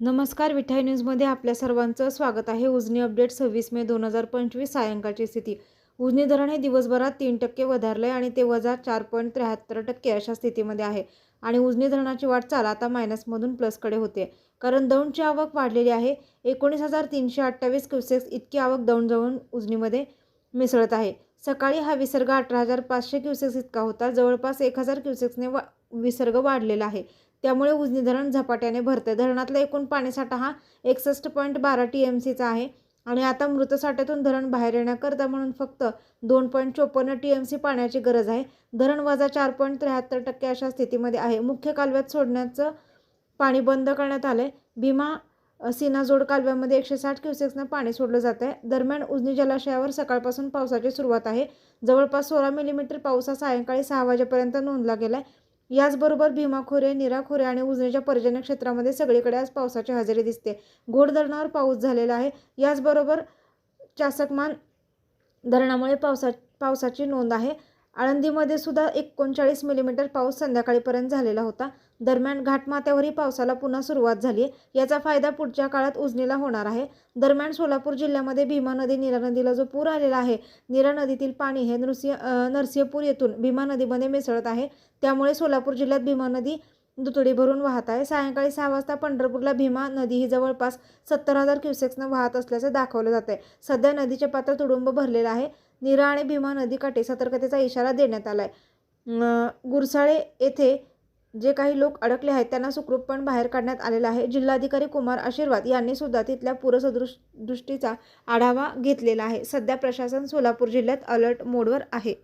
नमस्कार विठाई न्यूजमध्ये आपल्या सर्वांचं स्वागत आहे. उजनी अपडेट सव्वीस मे दोन हजार पंचवीस सायंकाळची स्थिती. उजनी धरण हे दिवसभरात तीन टक्के वधारलं आहे आणि ते वजा चार पॉईंट त्र्याहत्तर टक्के अशा स्थितीमध्ये आहे. आणि उजनी धरणाची वाटचाल आता मायनसमधून प्लसकडे होते. कारण दौंडची आवक वाढलेली आहे. एकोणीस हजार तीनशे अठ्ठावीस क्युसेक्स इतकी आवक दौंड जवळून उजनीमध्ये मिसळत आहे. सकाळी हा विसर्ग अठरा हजार पाचशे क्युसेक्स इतका होता. जवळपास एक हजार क्युसेक्सने वा विसर्ग वाढलेला आहे. त्यामुळे उजनी धरण झपाट्याने भरते धरणातला एकूण पाणीसाठा हा एकसष्ट पॉईंट बारा टी एम सीचा आहे आणि आता मृत साठ्यातून धरण बाहेर येण्याकरता म्हणून फक्त दोन पॉईंट चोपन्न टी एम सी पाण्याची गरज आहे. धरण वजा चार पॉईंट त्र्याहत्तर टक्के अशा स्थितीमध्ये आहे. मुख्य कालव्यात सोडण्याचं पाणी बंद करण्यात आलं आहे भीमा अ, सीनाजोड कालव्यामध्ये एकशे साठ क्युसेक्सनं पाणी सोडलं जात आहे दरम्यान उजनी जलाशयावर सकाळपासून पावसाची सुरुवात आहे. जवळपास सोळा मिलीमीटर पाऊस हा सायंकाळी सहा वाजेपर्यंत नोंदला गेला आहे याचबरोबर भीमाखोरे निराखोरे आणि उजनीच्या पर्जन्य क्षेत्रामध्ये सगळीकडे आज पावसाची हजेरी दिसते. घोड धरणावर पाऊस झालेला आहे. याचबरोबर चासकमान धरणामुळे पावसा पावसाची नोंद आहे. आळंदीमध्ये सुद्धा एकोणचाळीस मिलीमीटर पाऊस संध्याकाळीपर्यंत झालेला होता. दरम्यान घाटमाथ्यावरही पावसाला पुन्हा सुरुवात झाली आहे. याचा फायदा पुढच्या काळात उजनीला होणार आहे. दरम्यान सोलापूर जिल्ह्यामध्ये भीमा नदी नीरा नदीला जो पूर आलेला आहे नीरा नदीतील पाणी हे नृसिंह नरसिंहपूर येथून भीमा नदीमध्ये मिसळत आहे. त्यामुळे सोलापूर जिल्ह्यात भीमा नदी दुतडी भरून वाहत आहे. सायंकाळी सहा वाजता पंढरपूरला भीमा नदी ही जवळपास सत्तर हजार क्युसेक्सनं वाहत असल्याचं दाखवलं जात आहे सध्या नदीचे पात्र तुडुंब भरलेलं आहे. नीरा आणि भीमा नदीकाठी सतर्कतेचा इशारा देण्यात आला आहे गुरसाळे येथे जे काही लोक अडकले आहेत त्यांना सुखरूप पण बाहेर काढण्यात आलेलं आहे. जिल्हाधिकारी कुमार आशीर्वाद यांनी सुद्धा तिथल्या पूरसदृश दृष्टीचा आढावा घेतलेला आहे. सध्या प्रशासन सोलापूर जिल्ह्यात अलर्ट मोडवर आहे.